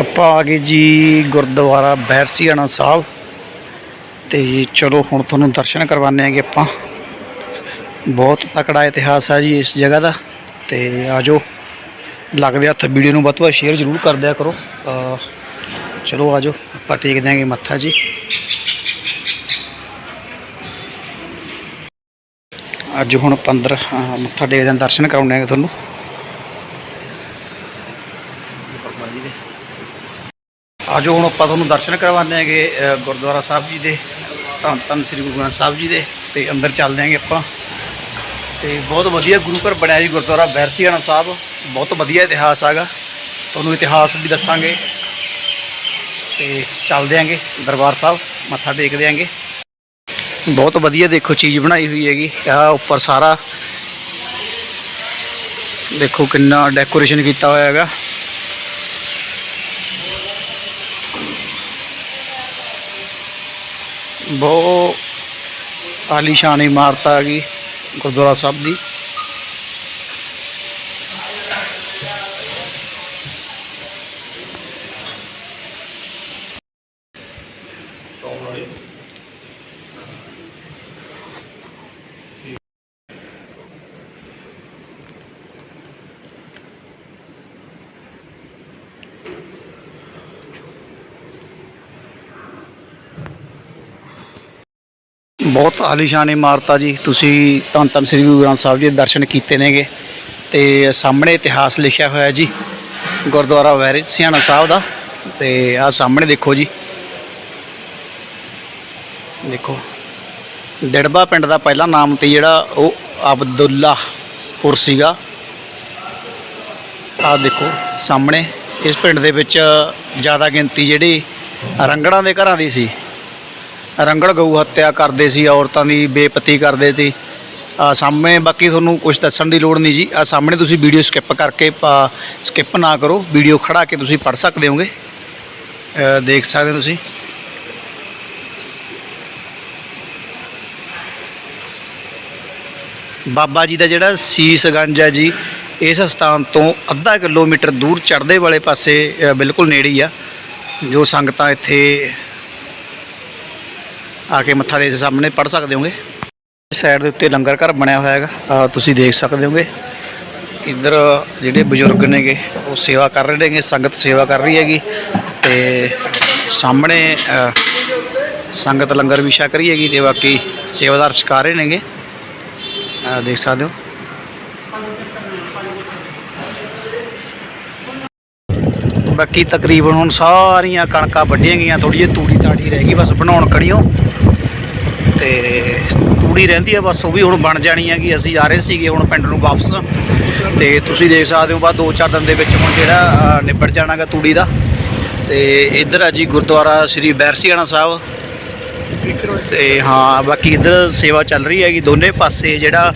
ਆਪਾਂ ਆ ਗਏ ਜੀ ਗੁਰਦੁਆਰਾ ਬੈਰਸੀਆਣਾ ਸਾਹਿਬ। ਤੇ ਚਲੋ ਹੁਣ ਤੁਹਾਨੂੰ ਦਰਸ਼ਨ ਕਰਵਾਉਂਦੇ ਆਂਗੇ ਆਪਾਂ। ਬਹੁਤ ਤਕੜਾ ਇਤਿਹਾਸ ਹੈ ਜੀ ਇਸ ਜਗ੍ਹਾ ਦਾ। ਤੇ ਆਜੋ, ਲੱਗਦੇ ਹੱਥ ਵੀਡੀਓ ਨੂੰ ਵੱਧ ਤੋਂ ਵੱਧ ਸ਼ੇਅਰ ਜ਼ਰੂਰ ਕਰ ਦਿਆ ਕਰੋ। ਅਹ ਚਲੋ ਆਜੋ, ਆਪਾਂ ਟੇਕ ਦਿਆਂਗੇ ਮੱਥਾ ਜੀ। ਅੱਜ ਹੁਣ 15 ਮੱਥਾ ਟੇਕਦੇ ਆਂ, ਦਰਸ਼ਨ ਕਰਾਉਂਦੇ ਆਂਗੇ ਤੁਹਾਨੂੰ। ਬਾਬਾ ਜੀ ਦੇ। ਆਜੋ ਹੁਣ ਆਪਾਂ ਤੁਹਾਨੂੰ ਦਰਸ਼ਨ ਕਰਵਾਉਂਦੇ ਹੈਗੇ ਗੁਰਦੁਆਰਾ ਸਾਹਿਬ ਜੀ ਦੇ, ਧੰਨ ਧੰਨ ਸ੍ਰੀ ਗੁਰੂ ਗ੍ਰੰਥ ਸਾਹਿਬ ਜੀ ਦੇ, ਤੇ ਅੰਦਰ ਚੱਲਦੇ ਆਂਗੇ ਆਪਾਂ। ਤੇ ਬਹੁਤ ਵਧੀਆ ਗੁਰੂ ਘਰ ਬਣਿਆ ਜੀ ਗੁਰਦੁਆਰਾ ਬੈਰਸੀਆਣਾ ਸਾਹਿਬ, ਬਹੁਤ ਵਧੀਆ ਇਤਿਹਾਸ ਹੈਗਾ। ਤੁਹਾਨੂੰ ਇਤਿਹਾਸ ਵੀ ਦੱਸਾਂਗੇ। ਤੇ ਚੱਲਦੇ ਆਂਗੇ ਦਰਬਾਰ ਸਾਹਿਬ, ਮੱਥਾ ਟੇਕਦੇ ਆਂਗੇ ਬਹੁਤ ਵਧੀਆ ਦੇਖੋ ਚੀਜ਼ ਬਣਾਈ ਹੋਈ ਹੈਗੀ ਆ ਉੱਪਰ ਸਾਰਾ। ਦੇਖੋ ਕਿੰਨਾ ਡੈਕੋਰੇਸ਼ਨ ਕੀਤਾ ਹੋਇਆ ਹੈਗਾ। ਬਹੁਤ ਆਲੀਸ਼ਾਨ ਇਮਾਰਤ ਆ ਗਈ ਗੁਰਦੁਆਰਾ ਸਾਹਿਬ ਦੀ। ਬਹੁਤ ਆਲੀਸ਼ਾਨ ਇਮਾਰਤ ਆ ਜੀ। ਤੁਸੀਂ ਧੰਨ ਧੰਨ ਸ੍ਰੀ ਗੁਰੂ ਗ੍ਰੰਥ ਸਾਹਿਬ ਜੀ ਦੇ ਦਰਸ਼ਨ ਕੀਤੇ ਨੇਗੇ। ਤੇ ਸਾਹਮਣੇ ਇਤਿਹਾਸ ਲਿਖਿਆ ਹੋਇਆ ਜੀ, ਗੁਰਦੁਆਰਾ ਵੈਰੀ ਸਿਆਣਾ ਸਾਹਿਬ ਦਾ। ਤੇ ਆ ਸਾਹਮਣੇ ਦੇਖੋ ਜੀ। ਦੇਖੋ, ਡੜਬਾ ਪਿੰਡ ਦਾ ਪਹਿਲਾ ਨਾਮ ਤੇ ਜਿਹੜਾ ਉਹ ਅਬਦੁੱਲਾ ਪੁਰ ਸੀਗਾ। ਆ ਦੇਖੋ, ਸਾਹਮਣੇ ਇਸ ਪਿੰਡ ਦੇ ਵਿੱਚ ਜ਼ਿਆਦਾ ਗਿਣਤੀ ਜਿਹੜੀ ਰੰਗੜਾਂ ਦੇ ਘਰਾਂ ਦੀ ਸੀ। ਰੰਗੜ ਗਊ ਹੱਤਿਆ ਕਰਦੇ ਸੀ, ਔਰਤਾਂ ਦੀ ਬੇਪਤੀ ਕਰਦੇ ਸੀ। ਆ ਸਾਹਮਣੇ ਬਾਕੀ ਤੁਹਾਨੂੰ ਕੁਝ ਦੱਸਣ ਦੀ ਲੋੜ ਨਹੀਂ ਜੀ। ਆ ਸਾਹਮਣੇ ਤੁਸੀਂ ਵੀਡੀਓ ਸਕਿਪ ਕਰਕੇ ਸਕਿਪ ਨਾ ਕਰੋ। ਵੀਡੀਓ ਖੜਾ ਕੇ ਤੁਸੀਂ ਪੜ ਸਕਦੇ ਹੋਗੇ। ਦੇਖ ਸਕਦੇ ਹੋ ਤੁਸੀਂ। ਬਾਬਾ ਜੀ ਦਾ ਜਿਹੜਾ ਸੀਸਗੰਜ ਹੈ ਜੀ, ਇਸ ਸਥਾਨ ਤੋਂ ਅੱਧਾ ਕਿਲੋਮੀਟਰ ਦੂਰ ਚੜ੍ਹਦੇ ਵਾਲੇ ਪਾਸੇ ਬਿਲਕੁਲ ਨੇੜੇ ਹੀ ਆ। ਜੋ ਸੰਗਤਾਂ ਇੱਥੇ ਆ ਕੇ ਮੱਥਾ ਟੇਕ ਸਾਹਮਣੇ ਪੜ ਸਕਦੇ ਹੋਗੇ। ਸਾਈਡ ਦੇ ਉੱਤੇ ਲੰਗਰ ਘਰ ਬਣਿਆ ਹੋਇਆ ਹੈਗਾ। ਤੁਸੀਂ ਦੇਖ ਸਕਦੇ ਹੋਗੇ। ਇੱਧਰ ਜਿਹੜੇ ਬਜ਼ੁਰਗ ਨੇਗੇ, ਉਹ ਸੇਵਾ ਕਰ ਰਹੇ ਨੇਗੇ, ਸੰਗਤ ਸੇਵਾ ਕਰ ਰਹੀ ਹੈਗੀ। ਤੇ ਸਾਹਮਣੇ ਸੰਗਤ ਲੰਗਰ ਵੀ ਛਕ ਰਹੀ ਹੈਗੀ ਤੇ ਬਾਕੀ ਸੇਵਾਦਾਰ ਛਕਾ ਰਹੇ ਨੇਗੇ। ਦੇਖ ਸਕਦੇ ਹੋ। ਬਾਕੀ ਤਕਰੀਬਨ ਹੁਣ ਸਾਰੀਆਂ ਕਣਕਾਂ ਵੱਢੀਆਂ ਗਈਆਂ ਥੋੜੀ ਜਿਹੀ ਤੂੜੀ ਤਾੜੀ ਰਹਿ ਗਈ ਬਸ ਬਣਾਉਣ ਕੜੀਓ। ਤੇ ਤੂੜੀ ਰਹਿੰਦੀ ਆ ਬਸ ਉਹ ਵੀ ਹੁਣ ਬਣ ਜਾਣੀ ਹੈਗੀ ਅਸੀਂ ਆ ਰਹੇ ਸੀਗੇ ਹੁਣ ਪਿੰਡ ਨੂੰ ਵਾਪਸ। ਤੇ ਤੁਸੀਂ ਦੇਖ ਸਕਦੇ ਹੋ ਬਾਅਦ 2-4 ਦਿਨ ਦੇ ਵਿੱਚ ਹੁਣ ਜਿਹੜਾ ਅ, ਨਿਬੜ ਜਾਣਾਗਾ ਤੂੜੀ ਦਾ। ਤੇ ਇੱਧਰ ਆ ਜੀ ਗੁਰਦੁਆਰਾ ਸ੍ਰੀ ਬੈਰਸੀਆਣਾ ਸਾਹਿਬ। ਤੇ ਹਾਂ ਬਾਕੀ ਇੱਧਰ ਸੇਵਾ ਚੱਲ ਰਹੀ ਹੈਗੀ ਦੋਨੇ ਪਾਸੇ ਜਿਹੜਾ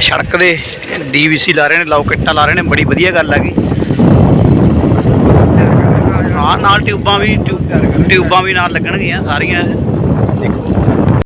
ਸੜਕ ਦੇ ਡੀਵੀਸੀ ਲਾ ਰਹੇ ਨੇ ਲੋਕੇਟਾਂ ਲਾ ਰਹੇ ਨੇ ਬੜੀ ਵਧੀਆ ਗੱਲ ਹੈਗੀ। ਨਾਲ ਟਿਊਬਾਂ ਵੀ ਟਿਊ- ਟਿਊਬਾਂ ਵੀ ਨਾਲ ਲੱਗਣਗੀਆਂ ਸਾਰੀਆਂ।